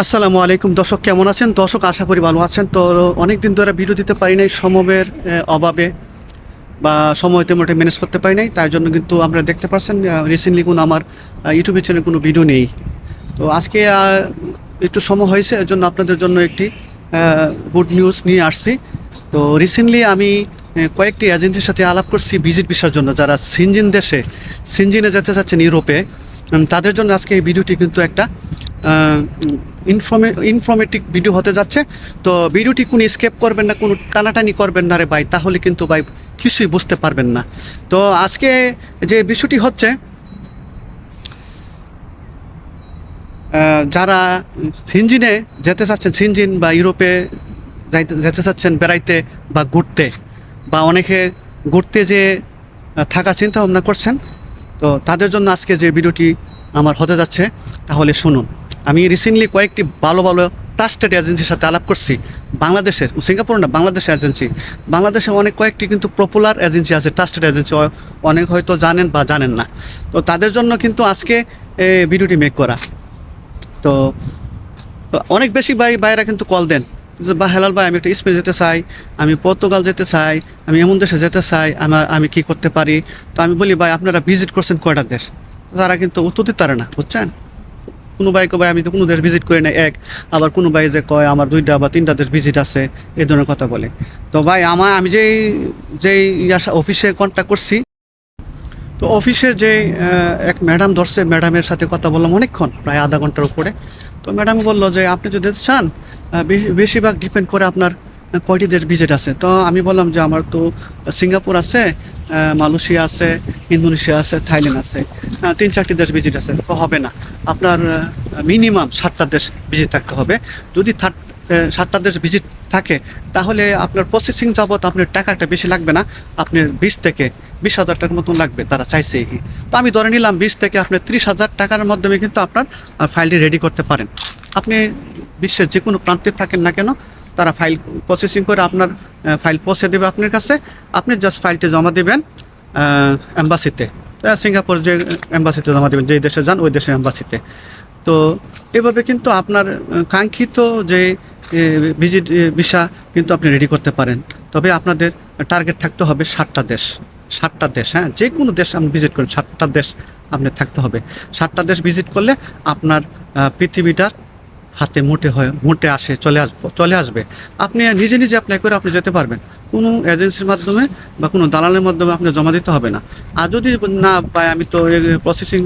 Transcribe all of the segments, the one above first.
আসসালামু আলাইকুম। দর্শক, কেমন আছেন? দর্শক, আশা করি ভালো আছেন। তো অনেক দিন ধরে ভিডিও দিতে পারি নাই সমবের অভাবে বা সময় তেমন ম্যানেজ করতে পারি নাই। তার জন্য কিন্তু আপনারা দেখতে পাচ্ছেন রিসেন্টলি কোনো আমার ইউটিউব চ্যানেলে কোনো ভিডিও নেই। তো আজকে একটু সময় হয়েছে, এর জন্য আপনাদের জন্য একটি গুড নিউজ নিয়ে আসছি। তো রিসেন্টলি আমি কয়েকটি এজেন্সির সাথে আলাপ করছি ভিজিট ভিসার জন্য। যারা সিনজিন দেশে, সিনজিনে যেতে চাচ্ছেন ইউরোপে তাদের জন্য আজকে এই ভিডিওটি কিন্তু একটা ইনফর্মে ইনফরমেটিভ ভিডিও হতে যাচ্ছে। তো ভিডিওটি কোনো স্কেপ করবেন না, কোনো টানাটানি করবেন না রে ভাই, তাহলে কিন্তু ভাই কিছুই বুঝতে পারবেন না। তো আজকে যে বিষয়টি হচ্ছে যারা সিনজিনে যেতে চাচ্ছেন, সিনজিন বা ইউরোপে যাইতে, যেতে চাচ্ছেন বেড়াইতে বা ঘুরতে, বা অনেকে ঘুরতে যে থাকার চিন্তা ভাবনা করছেন তো তাদের জন্য আজকে যে ভিডিওটি আমার হতে যাচ্ছে, তাহলে শুনুন। আমি রিসেন্টলি কয়েকটি ভালো ভালো ট্রাস্টেড এজেন্সির সাথে আলাপ করছি, বাংলাদেশের, সিঙ্গাপুর না বাংলাদেশের এজেন্সি বাংলাদেশে অনেক কয়েকটি কিন্তু পপুলার এজেন্সি আছে ট্রাস্টেড এজেন্সি অনেক হয়তো জানেন বা জানেন না। তো তাদের জন্য কিন্তু আজকে ভিডিওটি মেক করা। তো অনেক বেশি ভাই ভাইরা কিন্তু কল দেন। যে বা হেলাল ভাই, আমি একটা স্পেন যেতে চাই, আমি পর্তুগাল যেতে চাই, আমি এমন দেশে যেতে চাই আমার আমি কি করতে পারি? তো আমি বলি, ভাই, আপনারা ভিজিট করছেন কয়টা দেশ? তারা কিন্তু উত্তর দিতে পারে না, বুঝছেন? কোনো ভাই ভাই, আমি তো কোনো দেশ ভিজিট করি না এক, আবার কোনো ভাই যে কয়, আমার দুইটা বা তিনটা দেশ ভিজিট আছে, এই ধরনের কথা বলে। তো ভাই আমার আমি যেই যেই অফিসে কন্ট্যাক্ট করছি, তো অফিসের যে এক ম্যাডাম ধরছে ম্যাডামের সাথে কথা বললাম অনেকক্ষণ, প্রায় আধা ঘণ্টার উপরে। তো ম্যাডাম বলল যে, আপনি যদি চান বেশিরভাগ ডিপেন্ড করে আপনার কয়টি দেশ ভিজিট আছে। তো আমি বললাম যে আমার তো সিঙ্গাপুর আছে মালয়েশিয়া আছে, ইন্দোনেশিয়া আছে, থাইল্যান্ড আছে। তিন চারটি দেশ ভিজিট আছে, তো হবে না। আপনার মিনিমাম সাতটা দেশ ভিজিট থাকতে হবে। যদি থার্ড সাতটা দেশ ভিজিট থাকে, তাহলে আপনার প্রসেসিং যাবত আপনার টাকাটা বেশি লাগবে না। আপনার বিশ থেকে বিশ হাজার টাকার মতন লাগবে তারা চাইছে তো আমি ধরে নিলাম বিশ থেকে আপনার ত্রিশ হাজার টাকার মাধ্যমে কিন্তু আপনার ফাইলটি রেডি করতে পারেন। আপনি বিশ্বের যে কোনো প্রান্তে থাকেন না কেন, তারা ফাইল প্রসেসিং করে আপনার ফাইল পৌঁছে দেবে আপনার কাছে। আপনি জাস্ট ফাইলটি জমা দেবেন অ্যাম্বাসিতে সিঙ্গাপুর যে অ্যাম্বাসিতে জমা দেবেন, যেই দেশে যান, ওই দেশের অ্যাম্বাসিতে তো এভাবে কিন্তু আপনার কাঙ্ক্ষিত যে ভিজিট ভিসা কিন্তু আপনি রেডি করতে পারেন। তবে আপনাদের টার্গেট থাকতে হবে ষাটটা দেশ। ষাটটা দেশ হ্যাঁ? যে কোনো দেশ আপনি ভিজিট করেন ষাটটা দেশ আপনার থাকতে হবে। ষাটটা দেশ ভিজিট করলে আপনার পৃথিবীটার হাতে মোটে হয়, মোটে আসে, চলে আসব চলে আসবে। আপনি নিজে নিজে অ্যাপ্লাই করে আপনি যেতে পারবেন। কোনো এজেন্সির মাধ্যমে বা কোনো দালালের মাধ্যমে আপনি জমা দিতে হবে না। আর যদি না পাই আমি তো প্রসেসিং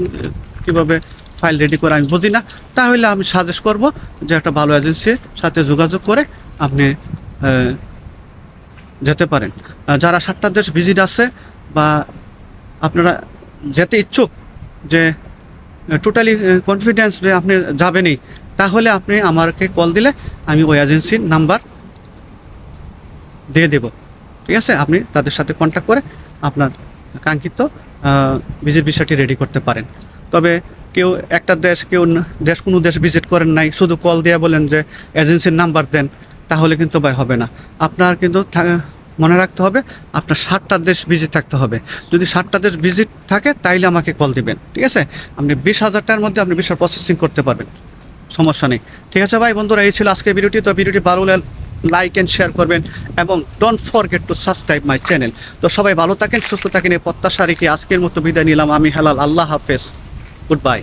কীভাবে ফাইল রেডি করে আমি বুঝি না, তাহলে আমি সাজেস্ট করব যে একটা ভালো এজেন্সির সাথে যোগাযোগ করে আপনি যেতে পারেন। যারা সাতটা দেশ ভিজিট আছে বা আপনারা যেতে ইচ্ছুক যে টোটালি কনফিডেন্স যে আপনি যাবেনই, তাহলে আপনি আমাকে কল দিলে আমি ওই এজেন্সির নাম্বার দিয়ে দেব। ঠিক আছে? আপনি তাদের সাথে কন্ট্যাক্ট করে আপনার কাঙ্ক্ষিত ভিজিট ভিসাটি রেডি করতে পারেন। তবে কেউ একটা দেশ, কেউ দেশ, কোনো দেশ ভিজিট করেন নাই, শুধু কল দিয়ে বলেন যে এজেন্সির নাম্বার দেন, তাহলে কিন্তু ভাই হবে না। আপনার কিন্তু মনে রাখতে হবে, আপনার ষাটটা দেশ ভিজিট থাকতে হবে। যদি সাতটা দেশ ভিজিট থাকে, তাইলে আমাকে কল দিবেন, ঠিক আছে? আপনি বিশ হাজারটার মধ্যে আপনি বিশাল প্রসেসিং করতে পারবেন, সমস্যা নেই। ঠিক আছে ভাই, বন্ধুরা, এই ছিল আজকের ভিডিওটি তো ভিডিওটি ভালো লাইক অ্যান্ড শেয়ার করবেন এবং don't forget to subscribe my channel তো সবাই ভালো থাকেন, সুস্থ থাকেন, এই প্রত্যাশা রেখে আজকের মতো বিদায় নিলাম। আমি হেলাল, আল্লাহ হাফেজ। Good bye